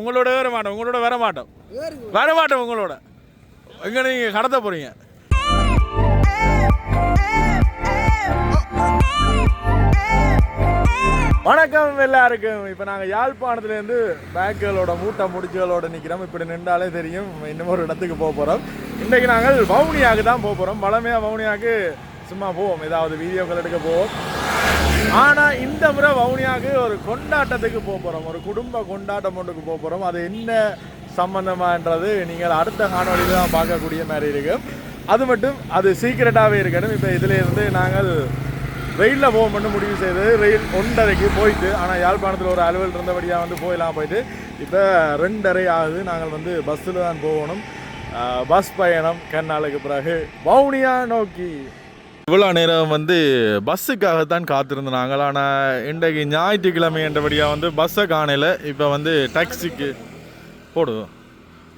உங்களோட வர மாட்டோம் உங்களோட வர மாட்டோம். வர மாட்டோம் உங்களோட. எங்க நீங்க கடத்த போறீங்க? வணக்கம் எல்லாருக்கும். இப்போ நாங்கள் யாழ்ப்பாணத்துலேருந்து பேக்குகளோட மூட்டை முடிச்சுகளோட நிற்கிறோம் இப்படி நின்றாலே தெரியும் இன்னும் ஒரு இடத்துக்கு போக போகிறோம் இன்றைக்கு நாங்கள் வவுனியாவுக்கு தான் போக போகிறோம் பழமையாக வவுனியாவுக்கு சும்மா போவோம். ஏதாவது வீடியோக்கள் எடுக்க போவோம். ஆனால் இந்த முறை வவுனியாவுக்கு ஒரு கொண்டாட்டத்துக்கு போக போகிறோம் ஒரு குடும்ப கொண்டாட்டம் ஒன்றுக்கு போக போகிறோம் அது என்ன சம்பந்தமான்றது நீங்கள் அடுத்த காணொலியில் தான் பார்க்கக்கூடிய மாதிரி இருக்கும் அது மட்டும் அது சீக்கிரட்டாகவே இருக்கணும். இப்போ இதிலேருந்து நாங்கள் ரயிலில் போக மட்டும் முடிவு செய்து ரயில் ஒன்றரைக்கு போயிட்டு ஆனால் யாழ்ப்பாணத்தில் ஒரு அலுவல் இருந்தபடியாக வந்து போயெல்லாம் போயிட்டு இப்போ ரெண்டரை ஆகுது. நாங்கள் வந்து பஸ்ஸில் தான் போகணும். பஸ் பயணம் கண்ணாளுக்கு பிறகு வவுனியா நோக்கி. இவ்வளோ நேரம் வந்து பஸ்ஸுக்காகத்தான் காத்திருந்தோம் நாங்கள் ஆனால் இன்றைக்கு ஞாயிற்றுக்கிழமை என்றபடியாக வந்து பஸ்ஸை காணையில் இப்போ வந்து டாக்ஸிக்கு போடுவோம்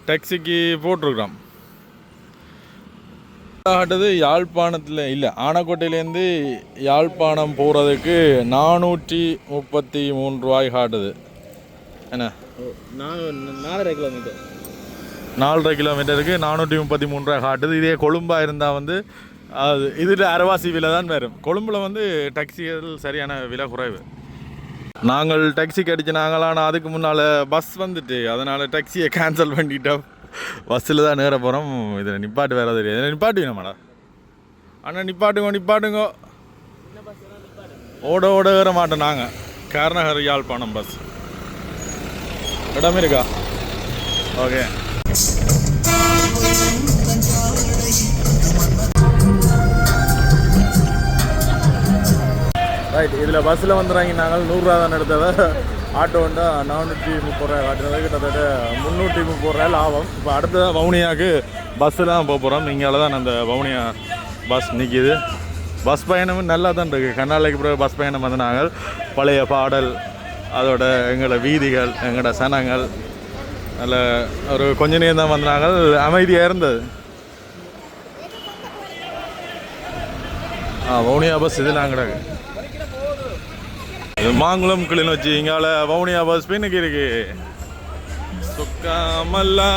டாக்ஸிக்கு போட்டிருக்கிறோம். காட்டுது யாழ்ப்பாணத்தில் இல்லை ஆனக்கோட்டையிலேருந்து யாழ்ப்பாணம் போகிறதுக்கு நானூற்றி முப்பத்தி மூணு ரூபாய் காட்டுது என்ன நாலரை கிலோமீட்டர் நாலரை கிலோமீட்டருக்கு நானூற்றி முப்பத்தி மூணு ரூபாய் காட்டுது இதே கொழும்பா இருந்தால் வந்து அது இதில் அரைவாசி விலை தான் வரும். கொழும்பில் வந்து டாக்ஸிகள் சரியான விலை குறைவு. நாங்கள் டாக்ஸிக்கு அடிச்சு ஆனால் அதுக்கு முன்னால் பஸ் வந்துட்டு. அதனால் டாக்ஸியை கேன்சல் பண்ணிட்டோம். பஸ்ஸில் தான் நேர போகிறோம் இதில் நிப்பாட்டு வேறு தெரியாது. நிப்பாட்டு மேடம் அண்ணா நிப்பாட்டுங்க நிப்பாட்டுங்க. ஓட ஓட ஏற மாட்டோம் நாங்கள் காரணகர் யாழ்ப்பாணம் பஸ் இடமே இருக்கா? ஓகே ரைட் இதில் பஸ்ஸில் வந்துடுறாங்க நாங்கள் நூறுரூவா தான் எடுத்ததை. ஆட்டோ வந்தா நானூற்றி முப்பது ரூபாய் காட்டினது கிட்டத்தட்ட முந்நூற்றி முப்பது ரூபாய் லாபம். இப்போ அடுத்த வவுனியாவுக்கு பஸ்ஸு தான் போக போகிறோம் இங்கால தான் அந்த வவுனியா பஸ் நிற்கிது பஸ் பயணமும் நல்லா தான் இருக்குது கண்ணாலைக்கு பிறகு பஸ் பயணம் வந்து நாங்கள் பழைய பாடல் அதோட எங்களோட வீதிகள் எங்களோட சனங்கள் நல்ல ஒரு கொஞ்ச நேரம் தான் வந்தாங்க அமைதியாக இருந்தது. ஆ வவுனியா பஸ் இது நாங்கள் இது மாங்குளம் கிளிநொச்சி இங்கால வவுனியா பஸ் பின்னுக்கு இருக்கு. சுக்காமல்லா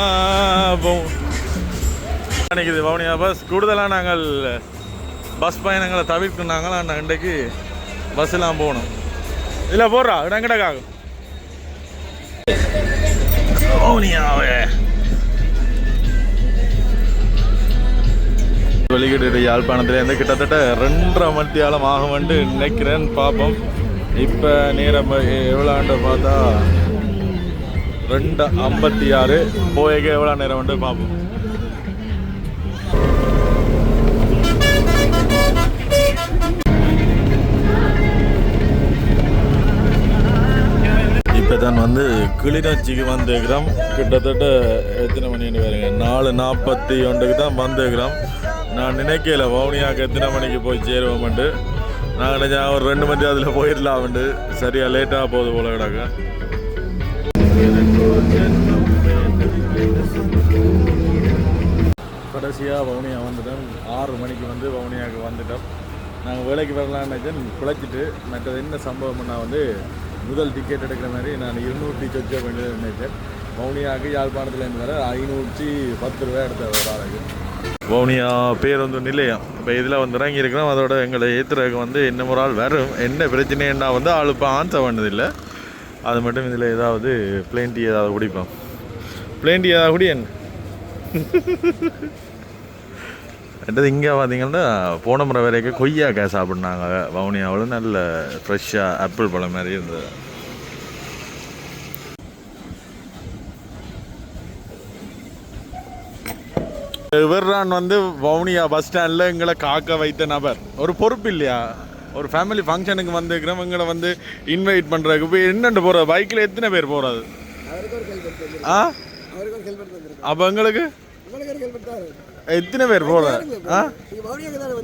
நினைக்குது வவுனியா பஸ் கூடுதலாக நாங்கள் பஸ் பயணங்களை தவிர்க்கும் நாங்கள் ஆனால் இன்றைக்கு பஸ்ஸெல்லாம் போகணும். இல்லை போடுறா இடங்கடக்காகும் வவுனியாவே. வெளிக்கிட்டு யாழ்ப்பாணத்துலேருந்து கிட்டத்தட்ட ரெண்டரை மத்தியாலம் ஆகும்ன்ட்டு நினைக்கிறேன் பார்ப்போம் இப்போ நேரம் எவ்வளோண்டு பார்த்தா? ரெண்டு ஐம்பத்தி ஆறு. போயக எவ்வளோ நேரம் வந்து பார்ப்போம் இப்போ தான் வந்து கிளிநொச்சிக்கு வந்துக்கிறோம் கிட்டத்தட்ட எத்தனை மணின்னு பாருங்க? நாலு நாற்பத்தி ஒன்றுக்கு தான் வந்துக்கிறோம் நான் நினைக்கல வவுனியாவுக்கு எத்தனை மணிக்கு போய் சேருவோம்ட்டு நான் நினைச்சேன் ஒரு ரெண்டு மணி அதில் போயிடலாம்ட்டு சரியாக லேட்டாக போகுது போல கிடக்க. கடைசியாக வவுனியா வந்துட்டோம். ஆறு மணிக்கு வந்து வவுனியாவுக்கு வந்துட்டோம். நாங்கள் வேலைக்கு வரலாம்னு நினைச்சேன். பிழைச்சிட்டு மற்றது என்ன சம்பவம்னா வந்து முதல் டிக்கெட் எடுக்கிற மாதிரி நான் இருநூற்றி டிக்கெட் வேண்டியது நினைச்சேன். வவுனியாவுக்கு யாழ்ப்பாணத்துலேருந்து வர ஐநூற்றி பத்து ரூபா எடுத்த ஒரு ஆளுக்கு. வவுனியா பேருந்து நிலையம். இப்போ இதில் வந்து இறங்கி இருக்கிறோம். அதோட எங்களை ஏற்றுறதுக்கு வந்து இன்னும் ஒரு ஆள் வரும். என்ன பிரச்சனைன்னா வந்து ஆள் இப்போ ஆன்சர் பண்ணதில்லை. அது மட்டும் இதில் ஏதாவது பிளேன் டீ ஏதாவது குடிப்போம். பிளேன் டீ ஏதாவது குடியன் அடுத்தது இங்கே பார்த்தீங்கன்னா போன முறை வரைக்கும் கொய்யாக்காய் சாப்பிட்னாங்க. வவுனியாவில் நல்ல ஃப்ரெஷ்ஷாக ஆப்பிள் பழம் மாதிரி இருந்தது. இவர்தான் வந்து வவுனியா பஸ் ஸ்டாண்டில் எங்களை காக்க வைத்த நபர். ஒரு பொறுப்பு இல்லையா? ஒரு ஃபேமிலி ஃபங்க்ஷனுக்கு வந்துக்கிறோம் எங்களை வந்து இன்வைட் பண்ணுறதுக்கு போய் என்னென்று போகிறது பைக்கில் எத்தனை பேர் போகிறது ஆ? அப்போ எங்களுக்கு? எத்தனை பேர் போகிற ஆ?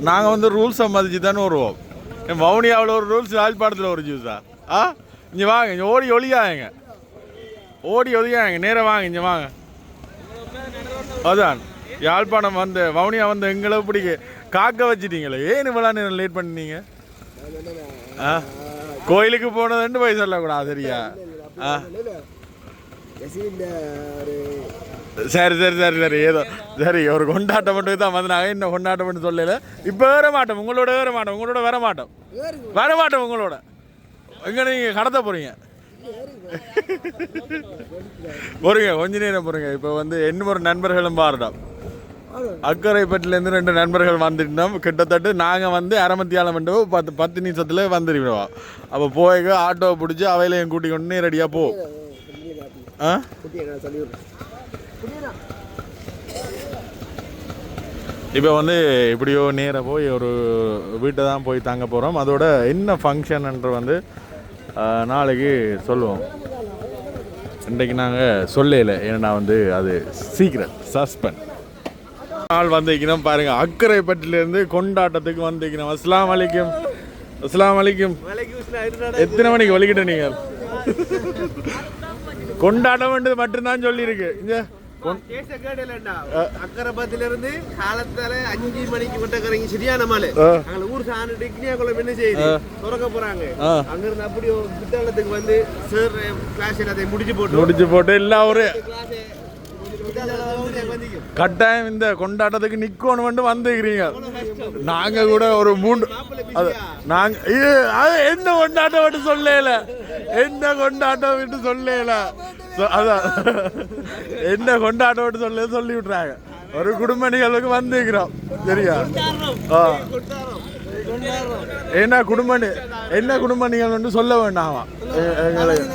நாங்கள் வந்து ரூல்ஸை மதிச்சு தானே வருவோம். என் வவுனியாவில் ஒரு ரூல்ஸ் ராஜ்பாடத்தில் ஒரு ஜூஸா ஆ? இங்கே வாங்க இங்கே ஓடி ஒளியாங்க ஓடி ஒளியாங்க நேராக வாங்க இங்கே வாங்க. அதான். யாழ்ப்பாணம் வந்து வவுனியா வந்து எங்களை பிடிக்க காக்க வச்சிட்டீங்களே. ஏன் இவ்வளோ நேரம் லேட் பண்ணீங்க ஆ? கோயிலுக்கு போனதுன்னு போய் சொல்லக்கூடாது சரியா? ஆ? சரி சரி சரி சரி ஏதோ சரி ஒரு கொண்டாட்டம் மட்டும் தான் வந்து நாங்கள் இன்னும் கொண்டாட்டம் மட்டும் சொல்லல. இப்போ வேற மாட்டோம் உங்களோட வேற மாட்டோம் உங்களோட வர மாட்டோம். வர மாட்டோம் உங்களோட. எங்க நீங்கள் கடத்த போறீங்க? போறீங்க கொஞ்ச நேரம் போறீங்க. இப்போ வந்து இன்னும் ஒரு நண்பர்களும் பாருடோம் அக்கரைப்பட்டிலேருந்து ரெண்டு நண்பர்கள் வந்துட்டோம். கிட்டத்தட்ட நாங்கள் வந்து அரமத்தியாலம் மண்டபம் பத்து பத்து நிமிஷத்தில் வந்துடுவோம் அப்போ போய் ஆட்டோவை பிடிச்சி அவையிலையும் கூட்டி கொண்டு நேரடியாக போ. ஆ? இப்போ வந்து இப்படியோ நேராக போய் ஒரு வீட்டை தான் போய் தங்க போகிறோம் அதோட என்ன ஃபங்க்ஷன்ன்ற வந்து நாளைக்கு சொல்லுவோம். இன்றைக்கு நாங்கள் சொல்லல. ஏன்னா வந்து அது சீக்கிரம் சஸ்பெண்ட் நாள் வந்திருக்கணும் பாருங்க. அக்கரைப்பட்டிலேருந்து கொண்டாட்டத்துக்கு வந்திருக்கணும். அஸ்லாம் வலைக்கும் அஸ்லாம் வலைக்கும் எத்தனை மணிக்கு வலிக்கிட்ட நீங்கள் கொண்டாட்டம் மட்டும்தான் சொல்லியிருக்கு. இங்கே கேச கேடலண்டா. அக்கரபத்துல இருந்து காலத்தால அஞ்சு மணிக்கு விட்டக்கறீங்க சரியான ஆ. அங்க ஊர் சாணிட்டு கிணியாக்குளம் என்ன செய்யுது? திறக்க போறாங்க. அங்க இருந்து அப்படியே புத்தாளத்துக்கு வந்து சார் கிளாஸ் எல்லாத்தையும் முடிச்சு போட்டு முடிச்சு போட்டு எல்லாம் ஒரு கிளாஸ் வந்திக்கும் கட்டாயம் இந்த கொண்டாட்டத்துக்கு நிக்கணும் வந்து வந்துக்கிறீங்க நாங்க கூட ஒரு மூணு அது நாங்க இது அது என்ன கொண்டாட்டம் விட்டு சொல்லல. என்ன கொண்டாட்டம் விட்டு சொல்லல. அதான். என்ன கொண்டாட்டம் விட்டு சொல்ல சொல்லி விட்டுறாங்க. ஒரு குடும்ப நிகழ்வுக்கு வந்துக்கிறோம் சரியா? ஆ. என்ன குடும்ப என்ன குடும்ப நிகழ்வுன்னு சொல்ல வேண்டாமா? எங்களுக்கு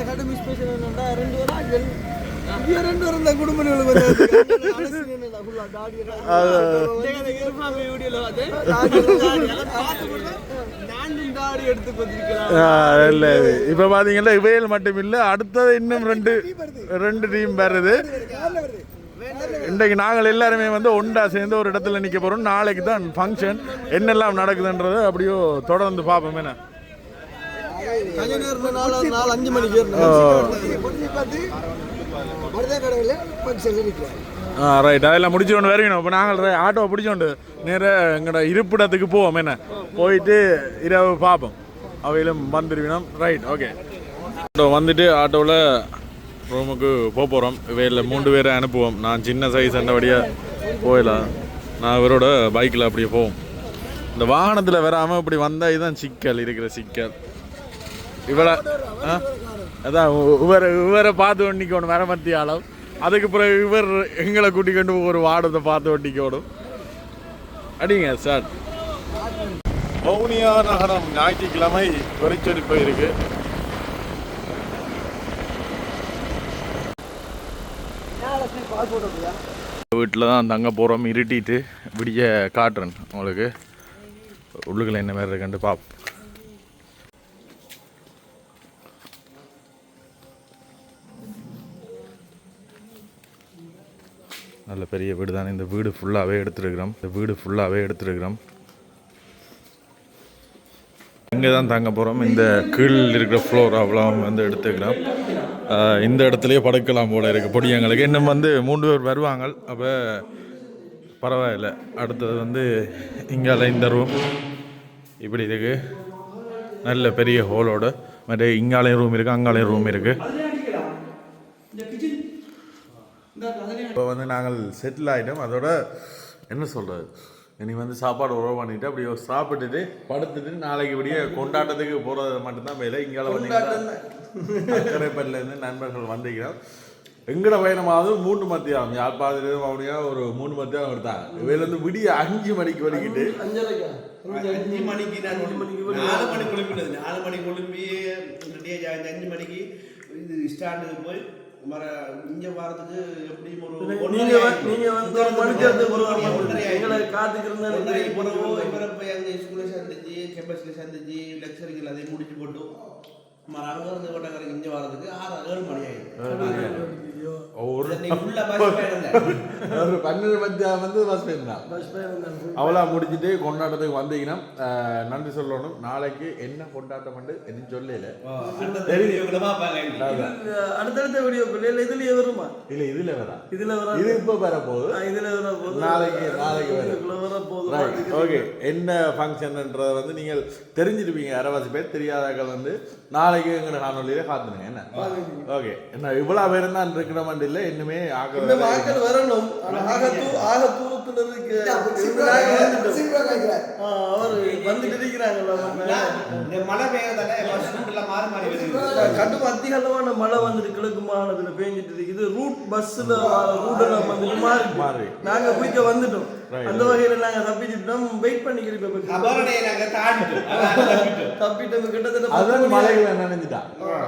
இது. இப்ப பாத்தீங்கன்னா இவையல் மட்டும் இல்ல அடுத்தது இன்னும் ரெண்டு ரெண்டு டீம் வருது இன்றைக்கு நாங்கள் எல்லாருமே வந்து ஒண்டா சேர்ந்து ஒரு இடத்துல நிக்க போறோம் நாளைக்கு தான் ஃபங்க்ஷன் என்னெல்லாம் நடக்குதுன்றது அப்படியோ தொடர்ந்து பார்ப்போம் என்ன அஞ்சு மணிக்கு ஆ ரைட் அதெல்லாம் முடிச்சு கொண்டு இப்போ நாங்கள் ஆட்டோவை பிடிச்சோண்டு நேராக எங்களோட இருப்பிடத்துக்கு போவோம். என்ன? போயிட்டு இரவு பார்ப்போம். அவையிலும் வந்துருவினோம் ரைட் ஓகே ஆட்டோ வந்துட்டு ஆட்டோவில் ரூமுக்கு போக போகிறோம் இவையில் மூன்று பேரை அனுப்புவோம். நான் சின்ன சைஸ் அந்தபடியாக போயிடலாம் நான் இவரோட பைக்கில் அப்படியே போவோம். இந்த வாகனத்தில் வராமல் இப்படி வந்தால் இதுதான் சிக்கல் இருக்கிற சிக்கல். இவ்வளோ ஆ? அதான் இவரை இவரை பார்த்து ஒண்டிக்கணும் மரமத்தி ஆளம் அதுக்கு பிறகு இவர் எங்களை கூட்டிக் கொண்டு ஒரு வாடத்தை பார்த்து ஒட்டிக்கணும் அடிங்க சார். வவுனியா நகரம் ஞாயிற்றுக்கிழமை வெறிச்சொலிப்பு இருக்கு வீட்டில் தான் தங்க போகிறோம் இருட்டிட்டு விடிய காட்டுறேன் உங்களுக்கு. உள்ளுக்குள்ள என்ன மாதிரி இருக்குன்ட்டு பார்ப்போம் நல்ல பெரிய வீடு தான் இந்த வீடு ஃபுல்லாகவே எடுத்துருக்குறோம். இந்த வீடு ஃபுல்லாகவே எடுத்துருக்குறோம். இங்கே தான் தங்க போகிறோம் இந்த கீழ் இருக்கிற ஃப்ளோர் அவ்வளோ வந்து எடுத்துக்கிறோம். இந்த இடத்துலையே படுக்கலாம் போல இருக்குது பொடியங்களுக்கு இன்னும் வந்து மூன்று பேர் வருவாங்க. அப்போ பரவாயில்ல. அடுத்தது வந்து இங்கால இந்த ரூம் இப்படி இருக்குது நல்ல பெரிய ஹோலோட மற்ற இங்காலையும் ரூம் இருக்குது அங்காலையும் ரூம் இருக்குது இப்போ வந்து நாங்கள் செட்டில் ஆகிட்டோம் அதோட என்ன சொல்கிறது இனி வந்து சாப்பாடு உறவு பண்ணிட்டு அப்படியே சாப்பிட்டுட்டு படுத்துட்டு நாளைக்கு இப்படியே கொண்டாட்டத்துக்கு போகிறது மட்டும்தான் மேலே இங்கால வந்தீங்கன்னா அக்கரைப்பல்லேருந்து நண்பர்கள் வந்திருக்கிறோம். எங்கட பயணமாவது மூணு மத்தியாகும் யாழ்ப்பாணத்துலேருந்து மறுபடியா ஒரு மூணு மத்தியாகம் எடுத்தாங்க. இவையிலேருந்து விடிய அஞ்சு மணிக்கு வலிக்கிட்டு. அஞ்சு மணிக்கு நான் நாலு மணி குளிப்பினது நாலு மணி குளிப்பி ரெடியாக அஞ்சு மணிக்கு இது ஸ்டாண்டுக்கு போய் மர இங்க வரதுக்கு எப்படியும் ஒரு நீங்க நீங்க வந்து ஒரு மணிக்கு ஒரு வாரம் ஒன்றரை எங்களை. காத்துக்கிறதா ஒன்றரை பிறகு இவரை போய் அங்கே ஸ்கூலில் சந்திச்சு கேம்பஸில் சந்திச்சு லெக்சர்கள் அதை முடிச்சு போட்டு. மர அங்கே இருந்து கொட்டக்கரைக்கு இங்கே வரதுக்கு ஆறு ஏழு மணி ஆயிடுச்சு. ஒரு ஒரு பன்னெண்டு மத்தியானம் வந்து பஸ் பயணம் தான். பஸ் அவ்வளோ முடிச்சுட்டு கொண்டாட்டத்துக்கு வந்தீங்கன்னா நன்றி சொல்லணும். நாளைக்கு என்ன கொண்டாட்டம் சொல்லல. அடுத்த வீடியோக்குள்ள பார்ப்பாங்க அடுத்தடுத்த வீடியோ பிள்ளைகள் இதுலயே வருமா? இல்ல இதுல வரா. இதுல வர. இது இப்போ வர போகுது இதுல வர போது நாளைக்கு நாளைக்கு வர ரைட் ஓகே என்ன ஃபங்க்ஷன்ன்றதை வந்து நீங்கள் தெரிஞ்சிருப்பீங்க. அரைவாசி பேர் தெரியாதாக்கள் வந்து நாளைக்கு எங்களை காணொலியில காத்துனுங்க என்ன? ஓகே என்ன இவ்வளோ பேர் தான் இருக்கிற இல்லை. இன்னுமே இந்த ஆக மக்கள் வரணும். ஆகத்தூ ஆகத்தூரத்தில் இருக்கு. இருக்கிறாங்கல்ல மழை பெய்யறதால எல்லாம் மாறி மாறி மழை வந்துட்டு கிழக்கு மாநிலத்துல பேஞ்சிட்டு இருக்குது. ரூட் பஸ்ல ரூட் எல்லாம் வந்துட்டு மாறி மாறி. நாங்க குயிக்க வந்துட்டோம். அந்த வகையில நாங்க தப்பிச்சுட்டோம் வெயிட் பண்ணிக்கிறோம் அதான் தப்பிட்டோம். தப்பிட்டோம். கிட்டத்தட்ட மணி மலைகளை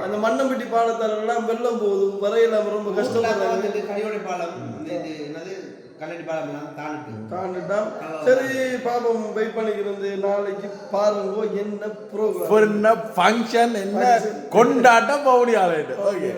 அந்த மண்ணம்பட்டி பாலத்தால எல்லாம் வெள்ளம் போகுது. வரையெல்லாம் ரொம்ப வந்துட்டு கனியோடை பாலம். என்னது? கல்லடி பாலம் எல்லாம் தாண்டிட்டு தாண்டிட்டான் சரி பாப்போம் வெயிட் பண்ணிக்கிறது நாளைக்கு பாருங்க என்ன ப்ரோக்ராம் என்ன ஃபங்க்ஷன் என்ன கொண்டாட்டம் பவுனி ஆலைட்டு ஓகே